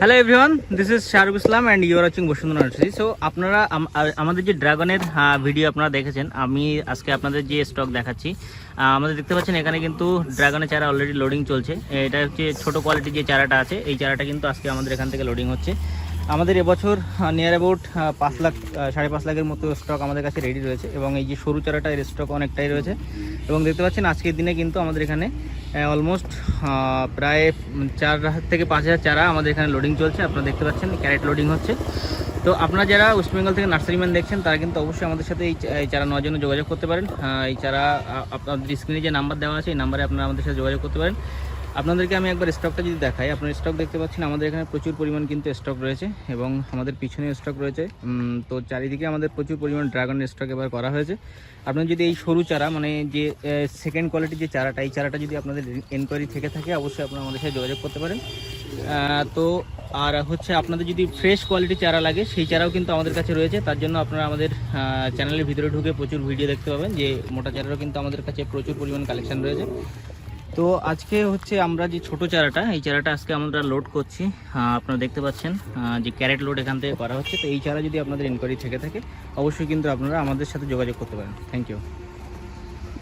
Hello everyone this is Shahrukh Islam and your watching Bashundhara nursery so আপনারা আমাদের যে ড্রাগনের ভিডিও আপনারা দেখেছেন, আমি আজকে আপনাদের যে স্টক দেখাচ্ছি আমাদের দেখতে পাচ্ছেন এখানে কিন্তু ড্রাগনের চারা অলরেডি লোডিং চলছে। এটা হচ্ছে ছোটো কোয়ালিটির যে চারাটা আছে, এই চারাটা কিন্তু আজকে আমাদের এখান থেকে লোডিং হচ্ছে। আমাদের এবছর নিয়ার অ্যাবাউট পাঁচ লাখ সাড়ে পাঁচ লাখের মতো স্টক আমাদের কাছে রেডি রয়েছে এবং এই যে সরু চারাটা এর স্টক অনেকটাই রয়েছে। এবং দেখতে পাচ্ছেন আজকের দিনে কিন্তু আমাদের এখানে অলমোস্ট প্রায় চার থেকে পাঁচ হাজার চারা আমাদের এখানে লোডিং চলছে। আপনারা দেখতে পাচ্ছেন ক্যারেট লোডিং হচ্ছে। তো আপনারা যারা ওয়েস্ট বেঙ্গল থেকে নার্সারিম্যান দেখছেন, তারা কিন্তু অবশ্যই আমাদের সাথে এই চারা নেওয়ার জন্য যোগাযোগ করতে পারেন। এই চারা আপনাদের স্ক্রিনে যে নাম্বার দেওয়া আছে, এই নাম্বারে আপনারা আমাদের সাথে যোগাযোগ করতে পারেন। আপনাদেরকে আমি একবার স্টকটা যদি দেখাই, আপনার স্টক দেখতে পাচ্ছেন, আমাদের এখানে প্রচুর পরিমাণ কিন্তু স্টক রয়েছে এবং আমাদের পিছনে স্টক রয়েছে। তো চারিদিকে আমাদের প্রচুর পরিমাণ ড্রাগনের স্টক এবার করা হয়েছে। আপনার যদি এই সরু চারা মানে যে সেকেন্ড কোয়ালিটির যে চারাটা, এই চারাটা যদি আপনাদের এনকোয়ারি থেকে থাকে, অবশ্যই আপনারা আমাদের সাথে যোগাযোগ করতে পারেন। তো, আর হচ্ছে আপনাদের যদি ফ্রেশ কোয়ালিটির চারা লাগে, সেই চারাও কিন্তু আমাদের কাছে রয়েছে। তার জন্য আপনারা আমাদের চ্যানেলের ভিতরে ঢুকে প্রচুর ভিডিও দেখতে পাবেন যে মোটা চারারও কিন্তু আমাদের কাছে প্রচুর পরিমাণ কালেকশন রয়েছে। তো আজকে হচ্ছে আমরা যে ছোট চারাটা, এই চারাটা আজকে আমরা লোড করছি। আপনারা দেখতে পাচ্ছেন যে ক্যারেট লোড এখান থেকে করা হচ্ছে। তো এই চারা যদি আপনাদের ইনকোয়ারি থেকে থাকে, অবশ্যই কিন্তু আপনারা আমাদের সাথে যোগাযোগ করতে পারেন। Thank you